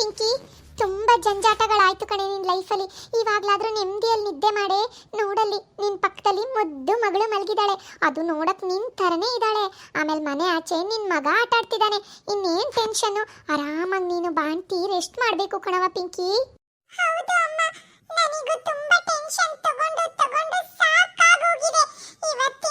ಪಿಂಕಿ, ತುಂಬಾ ಜಂಜಾಟಗಳಾಯ್ತು ಕಣೆ ನಿನ್ ಲೈಫಲ್ಲಿ ಇವಾಗ್ಲಾದ್ರೂ ನೆಮ್ಮದಿಯಲ್ಲಿ ನಿದ್ದೆ ಮಾಡಿ, ನೋಡಲ್ಲಿ, ನಿನ್ ಪಕ್ಕದಲ್ಲಿ ಮುದ್ದು ಮಗಳು ಮಲಗಿದಾಳೆ. ಅದು ನೋಡಕ್ ನಿನ್ ತರನೇ ಇದ್ದಾಳೆ ಆಮೇಲೆ ಮನೆ ಆಚೆ ನಿನ್ ಮಗ ಆಟ ಆಡ್ತಿದ್ದಾನೆ ಇನ್ನೇನ್ ಟೆನ್ಷನ್ ಆರಾಮಾಗಿ ನೀನು ಬಾಣ್ತಿ ರೆಸ್ಟ್ ಮಾಡ್ಬೇಕು ಕಣವ ಪಿಂಕಿ. ಹೌದು ಅಮ್ಮ. ನನಗೂ ತುಂಬಾ ಟೆನ್ಷನ್ ತಗೊಂಡು ತಗೊಂಡು ಸಾಕಾಗೋಗಿದೆ. ಇವತ್ತಿಂದ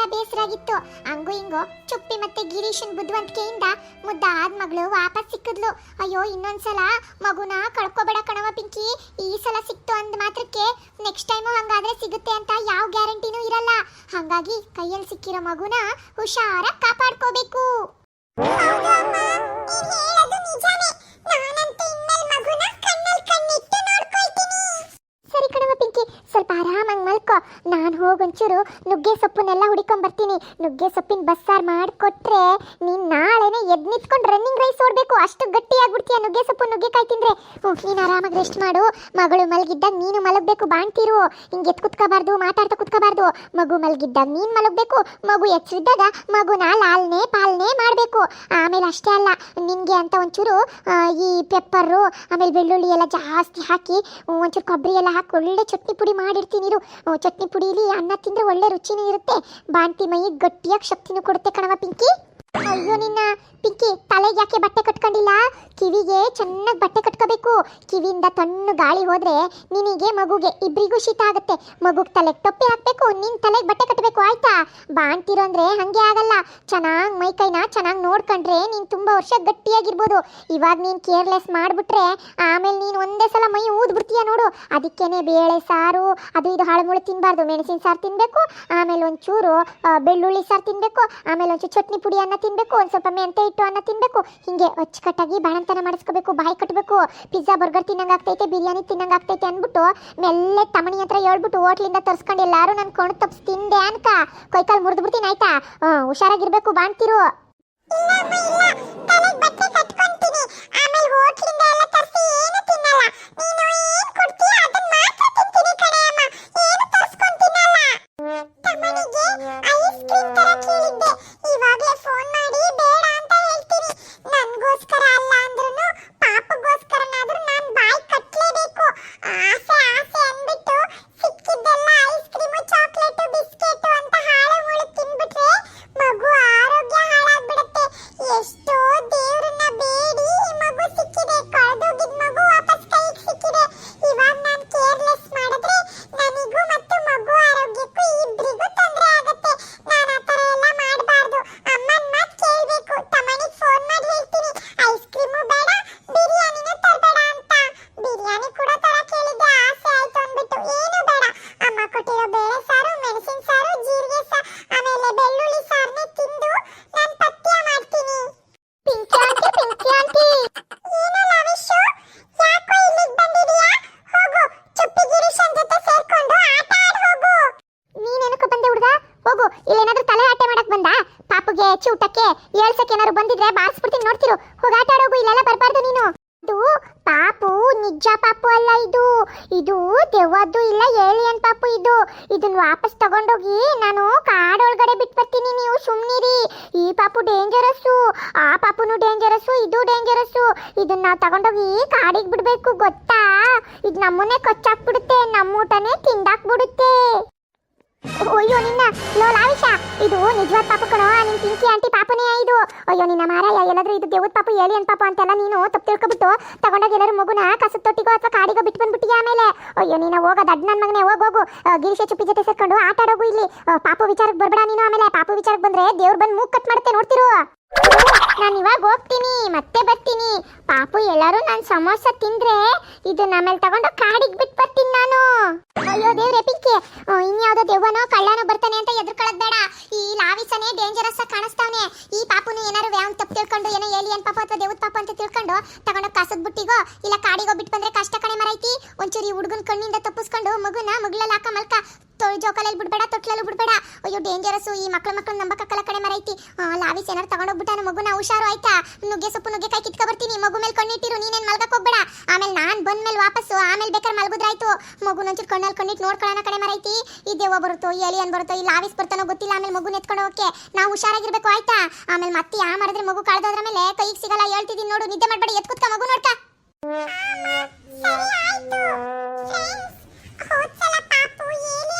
ಬಹಳ ಬೇಸರಾಗಿತ್ತು. ಹಂಗು ಹಿಂಗೋ ಚುಪ್ಪಿ ಮತ್ತೆ ಗಿರೀಶನ್ ಬುದ್ಧಿವಂತಿಕೆಯಿಂದ ಮುದ್ದಾದ ಮಗಳು ವಾಪಸ್ ಸಿಕ್ಕಿದ್ಲು. ಅಯ್ಯೋ ಇನ್ನೊಂದ್ಸಲ ಮಗುನ ಕಳ್ಕೊಬೇಡ ಕಣವ ಪಿಂಕಿ. ಈ ಸಲ ಸಿಕ್ತು ಅಂದ ಮಾತ್ರಕ್ಕೆ ನೆಕ್ಸ್ಟ್ ಟೈಮು ಹಂಗಾದ್ರೆ ಸಿಗುತ್ತೆ ಅಂತ ಯಾವ ಗ್ಯಾರಂಟಿನೂ ಇರಲ್ಲ. ಹಂಗಾಗಿ ಕೈಯಲ್ಲಿ ಸಿಕ್ಕಿರೋ ಮಗುನ ಹುಷಾರ ಕಾಪಾಡ್ಕೋಬೇಕು. ಸರಿ ಕಣವ ಪಿಂಕಿ ಸ್ವಲ್ಪ ಆರಾಮಾಗಿ ಮಲ್ಕೋ. ಹೋಗೊಂಚೂರು ನುಗ್ಗೆ ಸೊಪ್ಪನ್ನೆಲ್ಲ ಹುಡಿಕೊಂಡ್ ಬರ್ತೀನಿ ನುಗ್ಗೆ ಸೊಪ್ಪಿನ ಬಸ್ಸಾರು ಮಾಡಿಕೊಟ್ರೆ ನೀನ್ ನಾಳೆನೇ ಎದ್ ನಿಂತ್ಕೊಂಡು ರನ್ನಿಂಗ್ ರೈಸ್ ಓಡಬೇಕು. ಅಷ್ಟು ಗಟ್ಟಿಯಾಗ್ಬಿಡ್ತೀಯ ನುಗ್ಗೆ ಸೊಪ್ಪು, ನುಗ್ಗೆಕಾಯಿ ತಿಂದ್ರೆ. ಹ್ಞೂ ನೀನು ಆರಾಮಾಗಿ ರೆಸ್ಟ್ ಮಾಡು. ಮಗಳು ಮಲಗಿದ್ದಾಗ ನೀನು ಮಲಗಬೇಕು ಬಾಣ್ತಿರು. ಹಿಂಗೆ ಎತ್ ಕುತ್ಕೋಬಾರ್ದು, ಮಾತಾಡ್ತಾ ಕುತ್ಕೋಬಾರ್ದು. ಮಗು ಮಲಗಿದ್ದಾಗ ನೀನು ಮಲಗಬೇಕು. ಮಗು ಎಚ್ಚರಿದ್ದಾಗ ಮಗುನ ಲಾಲ್ನೆ, ಪಾಲನೆ ಮಾಡಬೇಕು. ಆಮೇಲೆ ಅಷ್ಟೇ ಅಲ್ಲ, ನಿನಗೆ ಅಂತ ಒಂಚೂರು ಈ ಪೆಪ್ಪರು ಆಮೇಲೆ ಬೆಳ್ಳುಳ್ಳಿ ಎಲ್ಲ ಜಾಸ್ತಿ ಹಾಕಿ, ಒಂಚೂರು ಕೊಬ್ಬರಿ ಎಲ್ಲ ಹಾಕಿ ಒಳ್ಳೆ ಚಟ್ನಿ ಪುಡಿ ಮಾಡಿರ್ತೀನಿ ಚಟ್ನಿ ಪುಡಿಲಿ ಅನ್ನ ತಿಂದ್ರೆ ಒಳ್ಳೆ ರುಚಿನೂ ಇರುತ್ತೆ. ಬಾಂತಿ ಮೈ ಗಟ್ಟಿಯಾಗಿ ಶಕ್ತಿನೂ ಕೊಡುತ್ತೆ ಕಣವ ಪಿಂಕಿ. ಅಯ್ಯೋ ನಿನ್ನ ಪಿಂಕಿ ತಲೆಗೆ ಯಾಕೆ ಬಟ್ಟೆ ಕಟ್ಕೊಂಡಿಲ್ಲ? ಕಿವಿಗೆ ಚೆನ್ನಾಗಿ ಬಟ್ಟೆ ಕಟ್ಕೋಬೇಕು. ಕಿವಿಯಿಂದ ತಣ್ಣು ಗಾಳಿ ಹೋದ್ರೆ ನಿನಗೆ ಮಗುಗೆ ಇಬ್ರಿಗೂ ಶೀತ ಆಗುತ್ತೆ. ಮಗುಗೆ ತಲೆಗೆ ಟೊಪ್ಪಿ ಹಾಕ್ಬೇಕು, ನಿನ್ ತಲೆಗೆ ಬಟ್ಟೆ ಕಟ್ಟಬೇಕು ಆಯ್ತಾ? ಬಾಣ್ತಿರೋ ಅಂದ್ರೆ ಹಂಗೆ ಆಗಲ್ಲ. ಚೆನ್ನಾಗಿ ಮೈ ಕೈನ ಚೆನ್ನಾಗಿ ನೋಡ್ಕೊಂಡ್ರೆ ನೀನ್ ತುಂಬಾ ವರ್ಷ ಗಟ್ಟಿಯಾಗಿರ್ಬೋದು. ಇವಾಗ ನೀನ್ ಕೇರ್ಲೆಸ್ ಮಾಡ್ಬಿಟ್ರೆ ಆಮೇಲೆ ನೀನ್ ಒಂದೇ ಸಲ ಮೈ ಊದ್ಬಿಡ್ತೀಯ ನೋಡು. ಅದಕ್ಕೇನೆ ಬೇಳೆ ಸಾರು, ಅದು ಇದು ಹಾಳುಮುಳು ತಿನ್ಬಾರ್ದು. ಮೆಣಸಿನ ಸಾರು ತಿನ್ಬೇಕು, ಆಮೇಲೆ ಒಂಚೂರು ಬೆಳ್ಳುಳ್ಳಿ ಸಾರು ತಿನ್ಬೇಕು, ಆಮೇಲೆ ಒಂಚೂರು ಚಟ್ನಿ ಪುಡಿ ಅನ್ನ ತಿನ್ಬೇಕು, ಒಂದ್ ಸ್ವಲ್ಪ ಮೆಂತೆ ಇಟ್ಟು ಅನ್ನ ತಿನ್ಬೇಕು. ಹಿಂಗೆ ಅಚ್ಚುಕಟ್ಟಾಗಿ ಬಾಣಂತನ ಮಾಡಿಸ್ಕೋಬೇಕು, ಬಾಯಿ ಕಟ್ಟಬೇಕು ಪಿಜ್ಜಾ ಬರ್ಗರ್ ತಿನ್ನಂಗಾಗ್ತೈತೆ ಬಿರಿಯಾನಿ ತಿನ್ನಂಗಾಗ್ತೈತೆ ಅಂದ್ಬಿಟ್ಟು ಮೆಲ್ಲೆ ತಮಣಿ ಹತ್ರ ಹೇಳ್ಬಿಟ್ಟು ಹೋಟ್ಲಿಂದ ತರ್ಸ್ಕೊಂಡು ಎಲ್ಲಾರು ನನ್ ಕಣ್ಣು ತಪ್ಸ್ ತಿಂದೆ ಅನ್ಕ. ಕೈಕಾಲು ಮುರಿದ್ಬಿಡ್ತೀನಿ ಆಯ್ತಾ? ಹುಷಾರಾಗಿರ್ಬೇಕು ಬಾಣ್ತಿರು. ಇಲ್ಲೇನಾದ್ರೂ ತಲೆ ಆಟೆ ಮಾಡಕ್ ಬಂದ? ಪಾಪುಗೆ, ಚೂಟಕ್ಕೆ, ಏಳ್ಸಕ್ಕೆ ಏನಾದ್ರು ಬಂದಿದ್ರೆ ಬಾರಿಸ್ಬಿಡ್ತೀನಿ, ನೋಡ್ತಿರು. ಹೋಗಾಟ ಆಡೋಗು, ಇಲ್ಲೆಲ್ಲ ಬರಬಾರ್ದು ನೀನು. ಇದು ಪಾಪು, ನಿಜ ಪಾಪು ಅಲ್ಲ ಇದು. ಇದು ದೆವ್ವದ್ದು ಇಲ್ಲ, ಏಲಿಯನ್ ಪಾಪು ಇದು. ಇದನ್ನ ವಾಪಸ್ ತಗೊಂಡೋಗಿ ನಾನು ಕಾಡೊಳಗಡೆ ಬಿಟ್ಟು ಬರ್ತೀನಿ ನೀವು, ಸುಮ್ನಿರಿ. ಈ ಪಾಪು ಡೇಂಜರಸ್ಸು ಆ ಪಾಪುನು ಡೇಂಜರಸ್ಸು ಇದು ಡೇಂಜರಸ್ಸು ಇದನ್ನ ನಾವು ತಗೊಂಡೋಗಿ ಕಾಡಿಗೆ ಬಿಡ್ಬೇಕು, ಗೊತ್ತಾ? ಇದು ನಮ್ಮನ್ನೇ ಕಚ್ಚಾಕ್ಬಿಡುತ್ತೆ ನಮ್ಮ ಊಟನೇ ತಿಂದಾಕ್ಬಿಡುತ್ತೆ. ಅಯ್ಯೋ, ನಿನ್ನ ಲೋ ಲಾವಿಶ ಇದು ನಿಜವಾದ ಪಾಪು ಕಣೋ, ನಿನ್ ಪಿಂಕಿ ಆಂಟಿ ಪಾಪನೇ ಇದು. ಅಯ್ಯೋ, ನಿನ್ನ ಮಾರಾಯ, ಎಲ್ಲಾದ್ರೂ ಇದು ದೇವದ ಪಾಪು, ಏಲಿಯನ್ ಪಾಪ ಅಂತೆಲ್ಲ ನೀನು ತಪ್ಪು ತಿಳ್ಕೊಬಿಟ್ಟು ತಗೊಂಡಾಗ ಎಲ್ಲರೂ ಮಗುನ ಕಸದ ತೊಟ್ಟಿಗೋ ಅಥವಾ ಕಾಡಿಗೋ ಬಿಟ್ಟು ಬಂದ್ಬಿಟ್ಟಿ ಆಮೇಲೆ? ಅಯ್ಯೋ, ನೀನು ಹೋಗೋ ದಡ್ ನನ್ನ ಮಗನೇ, ಹೋಗ, ಹೋಗು. ಗಿರೀಶ ಚುಪ್ಪಿ ಜೊತೆ ಸೇರ್ಕೊಂಡು ಆಟ ಆಡೋಗು ಇಲ್ಲಿ. ಪಾಪು ವಿಚಾರಕ್ಕೆ ಬರ್ಬೇಡ ನೀನು ಆಮೇಲೆ. ಪಾಪು ವಿಚಾರಕ್ಕೆ ಬಂದ್ರೆ ದೇವ್ರು ಬಂದು ಮೂಗ್ ಕಟ್ ಮಾಡುತ್ತೆ, ನೋಡ್ತಿರು? ನಾನು ಇವಾಗ ಹೋಗ್ತೀನಿ, ಮತ್ತೆ ಬರ್ತೀನಿ. ಪಾಪು ಎಲ್ಲರೂ ನಾನು ಸಮೋಸ ತಿಂದ್ರೆ ಇದು ನಮ್ಮಲ್ಲಿ ತಗೊಂಡು ಕಾಡಿಗೆ ಬಿಟ್ಟು ಬರ್ತೀನಿ ನಾನು. ಅಯ್ಯೋ ದೇವ್ರೆ, ಪಿಂಕಿ. ಇನ್ಯಾವುದೋ ದೆವ್ವನೋ ಕಳ್ಳನೋ ಬರ್ತಾನೆ ಅಂತ ಎದ್ರುಕೊಳ್ಳೋದ್ ಬೇಡ. ಈ ಲಾವಿಸನೇ ಡೇಂಜರಸ್ ಆಗಿ ಕಾಣಿಸ್ತಾವನೆ. ಈ ಪಾಪುನು ಏನಾರು ವ್ಯಾಮ್ ತಪ್ಪು ತಿಳ್ಕೊಂಡು, ಏನೋ ಏಲಿಯನ್ ಪಾಪ ಅಥವಾ ದೇವದ ಪಾಪ ಅಂತ ತಿಳ್ಕೊಂಡು ತಗೊಂಡು ಕಸದ ಬುಟ್ಟಿಗೋ, ಇಲ್ಲ ಕಾಡಿಗೋ ಬಿಟ್ಟು ಬಂದ್ರೆ ಕಷ್ಟ ಕಣೆ ಮರೈತಿ ಒಂಚೂರು ಹುಡುಗನ ಕಣ್ಣಿಂದ ತಪ್ಪಿಸ್ಕೊಂಡು ಮಗುನ ಮಗ್ಳಲ್ಲಿ ಹಾಕ ಮಲ್ಕ. ಜೋಕಾಲಲ್ಲಿ ಬಿಡ್ಬೇಡ, ತೊಟ್ಲಲ್ಲಿ ಬಿಡ್ಬೇಡ. ಅಯ್ಯೋ ಡೇಂಜರಸ್ ಈ ಮಕ್ಳ ಮಕ್ಳು ನಂಬಕ್ಕಲ್ಲ ಕಡೆ ಮರೈತಿ ಲಾವಿಸ್ ಏನಾರು ತಗೊಂಡೋಗ್ಬಿಟ್ಟಾನ ಮಗುನ, ಹುಷಾರು ಆಯ್ತಾ? ನುಗ್ಗೆ ಸೊಪ್ಪು, ನುಗ್ಗೆ ಕಾಯಿ ಕಿತ್ಕೊ ಬರ್ತೀನಿ. ಮಗು ಮೇಲೆ ಕಣ್ಣಿಟ್ಟಿರು, ನೀನೇನ್ ಮಲ್ಗಕ್ಕೆ ಹೋಗ್ಬೇಡ. ಆಮೇಲೆ ನಾನ್ ಬಂದ್ಮೇಲೆ ವಾಪಸ್ಸು, ಆಮೇಲೆ ಬೇಕಾದ್ರೆ ಮಲ್ಗುದ್ರಾಯ್ತು. ಮಗು ಒಂಚೂರು ಕಣ್ಣಲ್ಲಿ ಕಣ್ಣಿಟ್ಟು ನೋಡ್ಕೊಳ್ಳೋಣ ಕಡೆ ಮರೈತಿ ಈ ದೇವ ಬರುತ್ತೋ, ಈ ಏಲಿಯನ್ ಬರುತ್ತೋ, ಈ ಲಾವಿಸ್ ಬರ್ತಾನೋ ಗೊತ್ತಿಲ್ಲ. ಆಮೇಲೆ ಮಗು ಎತ್ಕೊಂಡು ಹೋಗಕ್ಕೆ. ನಾವು ಹುಷಾರಾಗಿರ್ಬೇಕು, ಆಯ್ತಾ? ಆಮೇಲೆ ಮತ್ತೆ ಯಾ ಮಾಡಿದ್ರೆ ಮಗು ಕಳೆದೋದ್ರ ಮೇಲೆ ಕೈಗೆ ಸಿಗಲ್ಲ. ಹೇಳ್ತಿದ್ದೀನಿ ನೋಡು, ನಿದ್ದೆ ಮಾಡ್ಬೇಡಿ ಎತ್ ಕುತ್ಕ ಮಗು ನೋಡ್ಕ ಸರಿ ಆಯ್ತು ಹೋದ್ಸಲ ಪಾಪು ಏಲಿಯನ್ ಪಾಪು